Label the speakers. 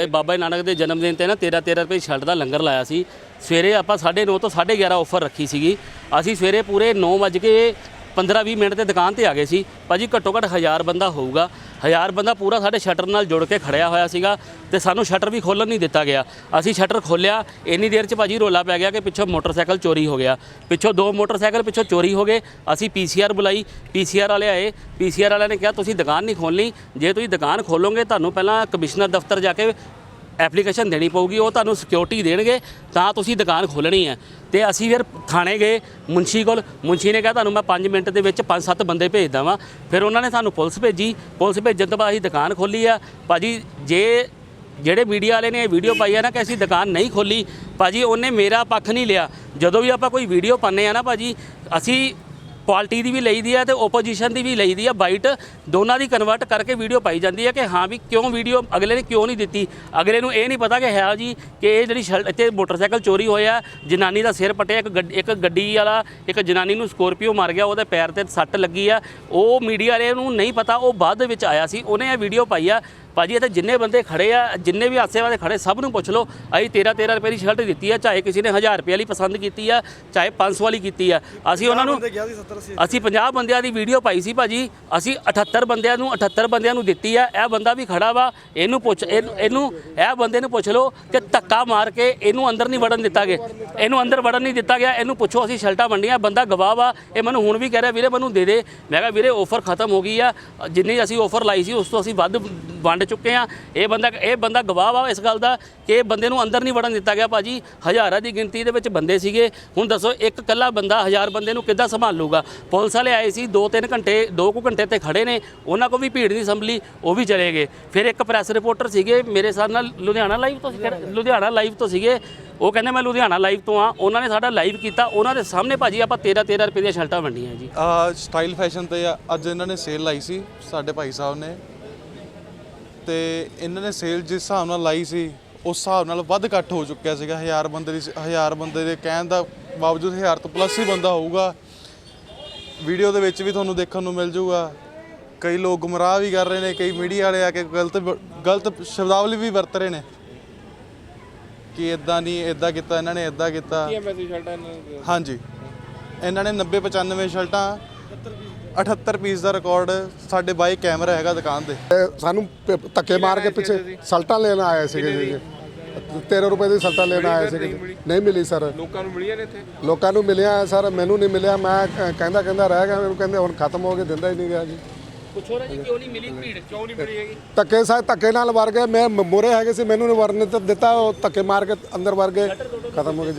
Speaker 1: ਇਹ ਬਾਬਾ ਨਾਨਕ ਦੇ ਜਨਮ ਦਿਨ ਤੇ ਨਾ 13 13 ਰੁਪਏ ਸ਼ਰਟ ਦਾ ਲੰਗਰ ਲਾਇਆ ਸੀ। ਸਵੇਰੇ ਆਪਾਂ 9:30 ਤੋਂ 11:30 ਆਫਰ ਰੱਖੀ ਸੀਗੀ। ਅਸੀਂ ਸਵੇਰੇ ਪੂਰੇ 9 ਵਜੇ ਕੇ 15-20 ਮਿੰਟ ਤੇ ਦੁਕਾਨ ਤੇ ਆ ਗਏ ਸੀ। ਭਾਜੀ ਘੱਟੋ ਘੱਟ 1000 ਬੰਦਾ ਹੋਊਗਾ। 1000 ਬੰਦਾ ਪੂਰਾ ਸਾਡੇ ਸ਼ਟਰ ਨਾਲ ਜੁੜ ਕੇ ਖੜਿਆ ਹੋਇਆ ਸੀਗਾ ਤੇ ਸਾਨੂੰ ਸ਼ਟਰ ਵੀ ਖੋਲਣ ਨਹੀਂ ਦਿੱਤਾ ਗਿਆ। ਅਸੀਂ ਸ਼ਟਰ ਖੋਲਿਆ ਇੰਨੀ ਦੇਰ 'ਚ ਭਾਜੀ ਰੋਲਾ ਪੈ ਗਿਆ ਕਿ ਪਿੱਛੋਂ ਮੋਟਰਸਾਈਕਲ ਚੋਰੀ ਹੋ ਗਿਆ। ਪਿੱਛੋਂ ਦੋ ਮੋਟਰਸਾਈਕਲ ਪਿੱਛੋਂ ਚੋਰੀ ਹੋ ਗਏ। ਅਸੀਂ ਪੀਸੀਆਰ ਬੁਲਾਈ। ਪੀਸੀਆਰ ਵਾਲੇ ਆਏ। ਪੀਸੀਆਰ ਵਾਲਿਆਂ ਨੇ ਕਿਹਾ, ਤੁਸੀਂ ਦੁਕਾਨ ਨਹੀਂ ਖੋਲਣੀ ਜੇ ਤੁਸੀਂ ਦੁਕਾਨ ਖੋਲੋਗੇ, ਤੁਹਾਨੂੰ ਪਹਿਲਾਂ ਕਮਿਸ਼ਨਰ ਦਫ਼ਤਰ ਜਾ ਕੇ ਐਪਲੀਕੇਸ਼ਨ ਦੇਣੀ ਪਊਗੀ, ਉਹ ਤੁਹਾਨੂੰ ਸਿਕਿਉਰਿਟੀ ਦੇਣਗੇ, ਤਾਂ ਤੁਸੀਂ ਦੁਕਾਨ ਖੋਲਣੀ ਹੈ। ਤੇ ਅਸੀਂ ਫਿਰ ਥਾਣੇ ਗਏ ਮੁੰਸ਼ੀ ਕੋਲ ਮੁੰਸ਼ੀ ਨੇ ਕਿਹਾ ਤੁਹਾਨੂੰ ਮੈਂ 5 ਮਿੰਟ ਦੇ ਵਿੱਚ 5-7 ਬੰਦੇ ਭੇਜਦਾ ਵਾਂ ਫਿਰ ਉਹਨਾਂ ਨੇ ਸਾਨੂੰ ਪੁਲਿਸ ਭੇਜੀ, ਪੁਲਿਸ ਭੇਜਣ ਤੋਂ ਬਾਅਦ ਅਸੀਂ ਦੁਕਾਨ ਖੋਲੀ ਆ। ਭਾਜੀ, ਜੇ ਜਿਹੜੇ ਮੀਡੀਆ ਵਾਲੇ ਨੇ ਇਹ ਵੀਡੀਓ ਪਾਈ ਆ ਨਾ ਕਿ ਅਸੀਂ ਦੁਕਾਨ ਨਹੀਂ ਖੋਲੀ ਭਾਜੀ, ਉਹਨੇ ਮੇਰਾ ਪੱਖ ਨਹੀਂ ਲਿਆ। ਜਦੋਂ ਵੀ ਆਪਾਂ ਕੋਈ ਵੀਡੀਓ ਪਾਉਂਦੇ ਆ ਨਾ ਭਾਜੀ, ਅਸੀਂ ਕੁਆਲਿਟੀ ਦੀ ਵੀ ਲਈਦੀ ਹੈ ਤੇ ਓਪੋਜੀਸ਼ਨ ਦੀ ਵੀ ਲਈਦੀ ਹੈ ਬਾਈਟ ਦੋਨਾਂ ਦੀ ਕਨਵਰਟ ਕਰਕੇ ਵੀਡੀਓ ਪਾਈ ਜਾਂਦੀ ਹੈ ਕਿ ਹਾਂ ਵੀ ਕਿਉਂ ਵੀਡੀਓ ਅਗਲੇ ਨੇ ਕਿਉਂ ਨਹੀਂ ਦਿੱਤੀ? ਅਗਲੇ ਨੂੰ ਇਹ ਨਹੀਂ ਪਤਾ ਕਿ ਹੈ ਜੀ ਕਿ ਇਹ ਜਿਹੜੀ ਸ਼ਲ- ਇੱਥੇ ਮੋਟਰਸਾਈਕਲ ਚੋਰੀ ਹੋਇਆ, ਜਨਾਨੀ ਦਾ ਸਿਰ ਪਟਿਆ, ਇੱਕ ਗੱਡ- ਇੱਕ ਗੱਡੀ ਵਾਲਾ, ਇੱਕ ਜਨਾਨੀ ਨੂੰ ਸਕੋਰਪੀਓ ਮਾਰ ਗਿਆ, ਉਹਦੇ ਪੈਰ ਤੇ ਸੱਟ ਲੱਗੀ ਆ। ਉਹ ਮੀਡੀਆ ਵਾਲੇ ਨੂੰ ਨਹੀਂ ਪਤਾ, ਉਹ ਬਾਅਦ ਦੇ ਵਿੱਚ ਆਇਆ ਸੀ, ਉਹਨੇ ਇਹ ਵੀਡੀਓ ਪਾਈ ਆ। ਭਾਜੀ ਇੱਥੇ ਜਿੰਨੇ ਬੰਦੇ ਖੜੇ ਆ ਜਿੰਨੇ ਵੀ ਆਸੇ ਵਾਲੇ ਖੜੇ ਸਭ ਨੂੰ ਪੁੱਛ ਲਓ ਅਸੀਂ 13 13 ਰੁਪਏ ਦੀ ਸ਼ਰਟ ਦਿੱਤੀ ਆ ਚਾਹੇ ਕਿਸੇ ਨੇ 1000 ਰੁਪਏ ਵਾਲੀ ਪਸੰਦ ਕੀਤੀ ਆ ਚਾਹੇ 500 ਵਾਲੀ ਕੀਤੀ ਆ। ਅਸੀਂ ਉਹਨਾਂ ਨੂੰ ਅਸੀਂ। 50 ਬੰਦਿਆਂ ਦੀ ਵੀਡੀਓ ਪਾਈ ਸੀ ਭਾਜੀ। ਅਸੀਂ 78 ਬੰਦਿਆਂ ਨੂੰ 78 ਬੰਦਿਆਂ ਨੂੰ ਦਿੱਤੀ ਆ। ਇਹ ਬੰਦਾ ਵੀ ਖੜਾ ਵਾ ਇਹਨੂੰ ਪੁੱਛ ਇਹਨੂੰ ਇਹਨੂੰ ਇਹ ਬੰਦੇ ਨੂੰ ਪੁੱਛ ਲਓ ਕਿ ਧੱਕਾ ਮਾਰ ਕੇ ਇਹਨੂੰ ਅੰਦਰ ਨਹੀਂ ਵੜਨ ਦਿੱਤਾ ਗਿਆ। ਇਹਨੂੰ ਅੰਦਰ ਵੜਨ ਨਹੀਂ ਦਿੱਤਾ ਗਿਆ। ਇਹਨੂੰ ਪੁੱਛੋ ਅਸੀਂ ਸ਼ਰਟਾਂ ਵੰਡੀਆਂ ਬੰਦਾ ਗਵਾਹ ਵਾ। ਇਹ ਮੈਨੂੰ ਹੁਣ ਵੀ ਕਹਿ ਰਿਹਾ ਵੀਰੇ ਮੈਨੂੰ ਦੇ ਦੇ। ਮੈਂ ਕਿਹਾ ਵੀਰੇ ਆਫਰ ਖਤਮ ਹੋ ਗਈ ਆ। ਜਿੰਨੀ ਅਸੀਂ ਆਫਰ ਲਾਈ ਸੀ ਉਸ ਤੋਂ ਅਸੀਂ ਵੱਧ ਵੰਡ ਚੁੱਕੇ ਆ ਇਹ ਬੰਦਾ ਇਹ ਬੰਦਾ ਗਵਾਹ ਵਾ ਇਸ ਗੱਲ ਦਾ ਕਿ ਇਹ ਬੰਦੇ ਨੂੰ ਅੰਦਰ ਨਹੀਂ ਵੜਨ ਦਿੱਤਾ ਗਿਆ ਭਾਜੀ। ਹਜ਼ਾਰਾਂ ਦੀ ਗਿਣਤੀ ਦੇ ਵਿੱਚ ਬੰਦੇ ਸੀਗੇ। ਹੁਣ ਦੱਸੋ, ਇੱਕ ਕੱਲਾ ਬੰਦਾ ਹਜ਼ਾਰ ਬੰਦੇ ਨੂੰ ਕਿੱਦਾਂ ਸੰਭਾਲੂਗਾ? ਪੁਲਿਸ ਵਾਲੇ ਆਏ ਸੀ 2-3 ਘੰਟੇ 2 ਕੁ ਘੰਟੇ ਤੇ ਖੜੇ ਨੇ। ਉਹਨਾਂ ਕੋ ਵੀ ਭੀੜ ਨਹੀਂ ਸੰਭਲੀ, ਉਹ ਵੀ ਚਲੇ ਗਏ। ਫਿਰ ਇੱਕ ਪ੍ਰੈਸ ਰਿਪੋਰਟਰ ਸੀਗੇ, ਮੇਰੇ ਸਾਥ ਨਾਲ ਲੁਧਿਆਣਾ ਲਾਈਵ ਤੋਂ ਸੀ ਲੁਧਿਆਣਾ ਲਾਈਵ ਤੋਂ ਸੀਗੇ। ਉਹ ਕਹਿੰਦੇ, ਮੈਂ ਲੁਧਿਆਣਾ ਲਾਈਵ ਤੋਂ ਆ ਉਹਨਾਂ ਨੇ ਸਾਡਾ ਲਾਈਵ ਕੀਤਾ। ਉਹਨਾਂ ਦੇ ਸਾਹਮਣੇ ਭਾਜੀ ਆਪਾਂ 13-13 ਰੁਪਏ ਦੀਆਂ ਸ਼ਰਟਾਂ ਵੰਡੀਆਂ ਜੀ।
Speaker 2: ਆ ਸਟਾਈਲ ਫੈਸ਼ਨ ਤੇ ਆ- ਅੱਜ ਇਹਨਾਂ ਨੇ ਸੇਲ ਲਾਈ ਸੀ, ਸਾਡੇ ਭਾਈ ਸਾਹਿਬ ਨੇ। ਤੇ ਇਹਨਾਂ ਨੇ ਸੇਲ ਜਿਸ ਹਿਸਾਬ ਨਾਲ ਲਾਈ ਸੀ ਉਸ ਹਿਸਾਬ ਨਾਲ ਵੱਧ ਇਕੱਠ ਹੋ ਚੁੱਕਿਆ ਸੀਗਾ ਹਜ਼ਾਰ ਬੰਦੇ ਦੀ ਹਜ਼ਾਰ ਬੰਦੇ ਦੇ ਕਹਿਣ ਦਾ ਬਾਵਜੂਦ ਹਜ਼ਾਰ ਤੋਂ ਪਲੱਸ ਹੀ ਬੰਦਾ ਹੋਊਗਾ। ਵੀਡੀਓ ਦੇ ਵਿੱਚ ਵੀ ਤੁਹਾਨੂੰ ਦੇਖਣ ਨੂੰ ਮਿਲ ਜਾਊਗਾ ਕਈ ਲੋਕ ਗੁੰਮਰਾਹ ਵੀ ਕਰ ਰਹੇ ਨੇ ਕਈ ਮੀਡੀਆ ਵਾਲੇ ਆ ਕੇ ਗਲਤ ਗਲਤ ਸ਼ਬਦਾਵਲੀ ਵੀ ਵਰਤ ਰਹੇ ਨੇ। ਕਿ ਇਦਾਂ ਨਹੀਂ ਇਦਾਂ ਕੀਤਾ ਇਹਨਾਂ ਨੇ ਇਦਾਂ ਕੀਤਾ। ਹਾਂਜੀ। ਇਹਨਾਂ ਨੇ 90 95 ਸ਼ਰਟਾਂ 78 ਪੀਸ ਦਾ ਰਿਕਾਰਡ ਸਾਡੇ ਬਾਈ ਕੈਮਰਾ ਹੈਗਾ ਦੁਕਾਨ
Speaker 3: ਤੇ। ਸਾਨੂੰ ਪ- ਧੱਕੇ ਮਾਰ ਕੇ ਪਿੱਛੇ ਸਲਟਾਂ ਲੈਣ ਆਏ ਸੀਗੇ ਜੀ। 13 ਰੁਪਏ ਦੀ ਸਲਟਾਂ ਲੈਣ ਆਏ ਸੀਗੇ ਜੀ। ਨਹੀਂ ਮਿਲੀ ਸਰ।
Speaker 4: ਲੋਕਾਂ ਨੂੰ ਮਿਲੀਆਂ ਨੇ ਇੱਥੇ?
Speaker 3: ਲੋਕਾਂ ਨੂੰ ਮਿਲਿਆ ਸਰ ਮੈਨੂੰ ਨਹੀਂ ਮਿਲਿਆ। ਮੈਂ ਕ- ਕਹਿੰਦਾ ਕਹਿੰਦਾ ਰਹਿ ਗਿਆ। ਮੈਨੂੰ ਕਹਿੰਦੇ ਹੁਣ ਖਤਮ ਹੋ ਕੇ ਦਿੰਦਾ ਹੀ ਨਹੀਂ ਗਿਆ ਜੀ।
Speaker 1: ਪੁੱਛੋ ਨਾ ਜੀ ਕਿਉਂ ਨਹੀਂ ਮਿਲੀ ਭੀੜ?
Speaker 4: ਕਿਉਂ ਨਹੀਂ ਮਿਲੀ ਹੈਗੀ?
Speaker 3: ਧੱਕੇ ਸਾ ਧੱਕੇ ਨਾਲ ਵਰ ਗਏ। ਮੈਂ ਮੋਰੇ ਹੈਗੇ ਸੀ। ਮੈਨੂੰ ਨਹੀਂ ਵਰਨ ਦਿੱਤਾ- ਦਿੱਤਾ। ਉਹ ਧੱਕੇ ਮਾਰ ਕੇ ਅੰਦਰ ਵਰ ਗਏ। ਖਤਮ ਹੋ ਗਏ ਜੀ।